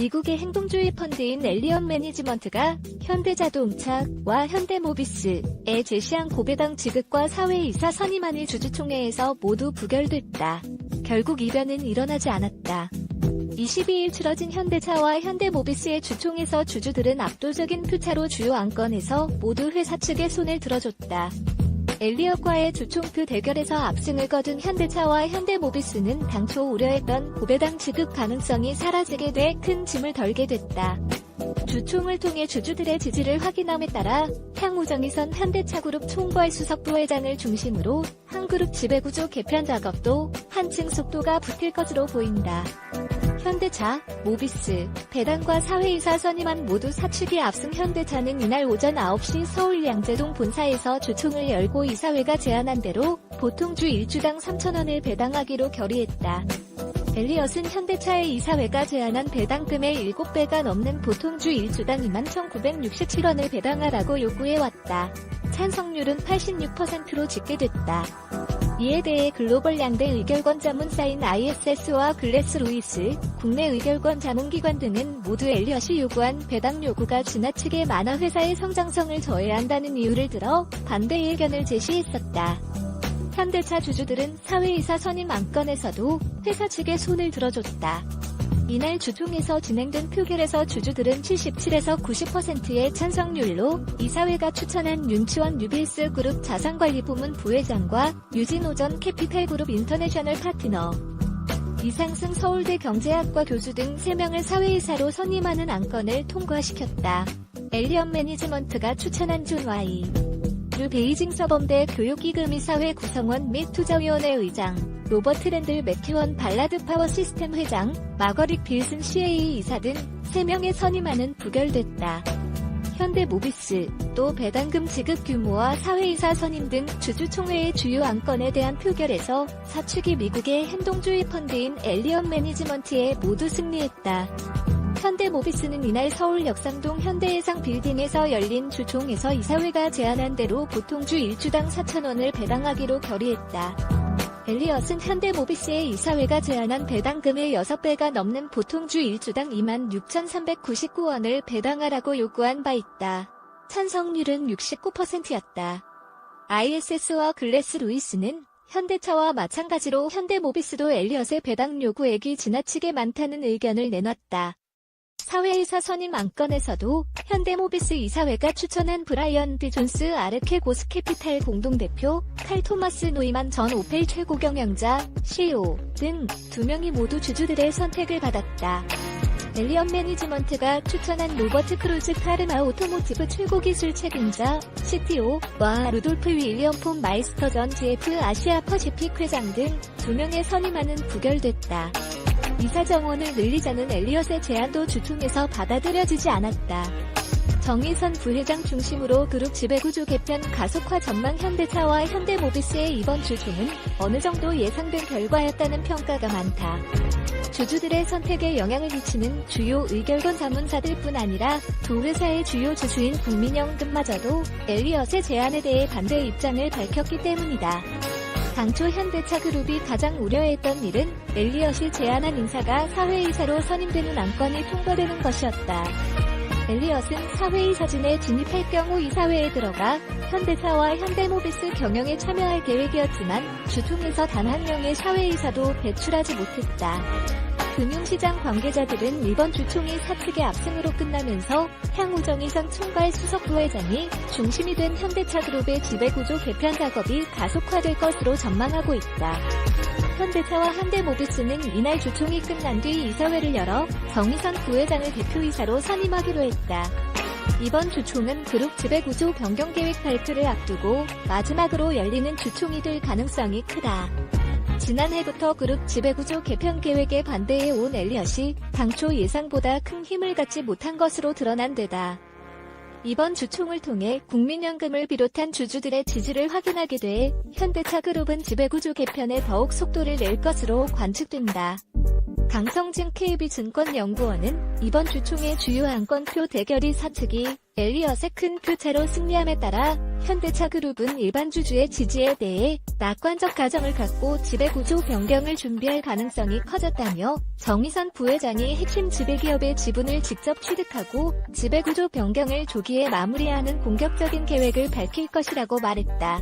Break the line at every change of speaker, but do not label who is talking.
미국의 행동주의 펀드인 엘리언 매니지먼트가 현대자동차와 현대모비스에 제시한 고배당 지급과 사회이사 선임안이 주주총회에서 모두 부결됐다. 결국 이변은 일어나지 않았다. 22일 치러진 현대차와 현대모비스의 주총에서 주주들은 압도적인 표차로 주요 안건에서 모두 회사 측에 손을 들어줬다. 엘리엇과의 주총표 대결에서 압승을 거둔 현대차와 현대모비스는 당초 우려했던 고배당 지급 가능성이 사라지게 돼 큰 짐을 덜게 됐다. 주총을 통해 주주들의 지지를 확인함에 따라 향후 정의선 현대차그룹 총괄 수석 부회장을 중심으로 한그룹 지배구조 개편 작업도 한층 속도가 붙을 것으로 보인다. 현대차, 모비스, 배당과 사회이사 선임안 모두 사측이 앞선 현대차는 이날 오전 9시 서울 양재동 본사에서 주총을 열고 이사회가 제안한 대로 보통 주 1주당 3천원을 배당하기로 결의했다. 엘리엇은 현대차의 이사회가 제안한 배당금의 7배가 넘는 보통 주 1주당 21,967원을 배당하라고 요구해왔다. 찬성률은 86%로 집계됐다. 이에 대해 글로벌 양대 의결권 자문사인 ISS와 글래스 루이스, 국내 의결권 자문기관 등은 모두 엘리엇이 요구한 배당 요구가 지나치게 많아 회사의 성장성을 저해야 한다는 이유를 들어 반대 의견을 제시했었다. 현대차 주주들은 사회이사 선임 안건에서도 회사 측에 손을 들어줬다. 이날 주총에서 진행된 표결에서 주주들은 77에서 90%의 찬성률로 이사회가 추천한 윤치원 뉴빌스 그룹 자산관리 부문 부회장과 유진오전 캐피탈 그룹 인터내셔널 파트너 이상승 서울대 경제학과 교수 등 3명을 사회이사로 선임하는 안건을 통과시켰다. 엘리언 매니지먼트가 추천한 존 와이 루 베이징 서범대 교육기금이사회 구성원 및 투자위원회 의장, 로버트 랜들 맥키원 발라드 파워 시스템 회장, 마거릭 빌슨 CA 이사 등 3명의 선임안은 부결됐다. 현대 모비스, 또 배당금 지급 규모와 사회이사 선임 등 주주총회의 주요 안건에 대한 표결에서 사측이 미국의 행동주의 펀드인 엘리언 매니지먼트에 모두 승리했다. 현대모비스는 이날 서울 역삼동 현대해상 빌딩에서 열린 주총에서 이사회가 제안한 대로 보통주 1주당 4천원을 배당하기로 결의했다. 엘리엇은 현대모비스의 이사회가 제안한 배당금의 6배가 넘는 보통주 1주당 26,399원을 배당하라고 요구한 바 있다. 찬성률은 69%였다. ISS와 글래스 루이스는 현대차와 마찬가지로 현대모비스도 엘리엇의 배당 요구액이 지나치게 많다는 의견을 내놨다. 사회이사 선임 안건에서도 현대모비스 이사회가 추천한 브라이언 드 존스 아르케 고스 캐피탈 공동대표, 칼 토마스 노이만 전 오펠 최고 경영자, CEO 등 두 명이 모두 주주들의 선택을 받았다. 엘리언 매니지먼트가 추천한 로버트 크루즈 카르마 오토모티브 최고 기술 책임자, CTO와 루돌프 윌리엄 폰 마이스터 전 GF 아시아 퍼시픽 회장 등 두 명의 선임안은 부결됐다. 이사 정원을 늘리자는 엘리엇의 제안도 주총에서 받아들여지지 않았다. 정의선 부회장 중심으로 그룹 지배구조 개편 가속화 전망 현대차와 현대모비스의 이번 주총은 어느 정도 예상된 결과였다는 평가가 많다. 주주들의 선택에 영향을 미치는 주요 의결권 자문사들 뿐 아니라 두 회사의 주요 주주인 국민연금마저도 엘리엇의 제안에 대해 반대 입장을 밝혔기 때문이다. 당초 현대차 그룹이 가장 우려했던 일은 엘리엇이 제안한 인사가 사회이사로 선임되는 안건이 통과되는 것이었다. 엘리엇은 사회이사진에 진입할 경우 이사회에 들어가 현대차와 현대모비스 경영에 참여할 계획이었지만 주총에서 단 한 명의 사회이사도 배출하지 못했다. 금융시장 관계자들은 이번 주총이 사측의 압승으로 끝나면서 향후 정의선 총괄 수석 부회장이 중심이 된 현대차 그룹의 지배구조 개편 작업이 가속화될 것으로 전망하고 있다. 현대차와 현대모비스는 이날 주총이 끝난 뒤 이사회를 열어 정의선 부회장을 대표이사로 선임하기로 했다. 이번 주총은 그룹 지배구조 변경 계획 발표를 앞두고 마지막으로 열리는 주총이 될 가능성이 크다. 지난해부터 그룹 지배구조 개편 계획에 반대해 온 엘리엇이 당초 예상보다 큰 힘을 갖지 못한 것으로 드러난 데다. 이번 주총을 통해 국민연금을 비롯한 주주들의 지지를 확인하게 돼 현대차 그룹은 지배구조 개편에 더욱 속도를 낼 것으로 관측된다. 강성진 KB증권연구원은 이번 주총의 주요 안건표 대결이 사측이 엘리엇의 큰 표차로 승리함에 따라 현대차 그룹은 일반 주주의 지지에 대해 낙관적 가정을 갖고 지배 구조 변경을 준비할 가능성이 커졌다며 정의선 부회장이 핵심 지배기업의 지분을 직접 취득하고 지배 구조 변경을 조기에 마무리하는 공격적인 계획을 밝힐 것이라고 말했다.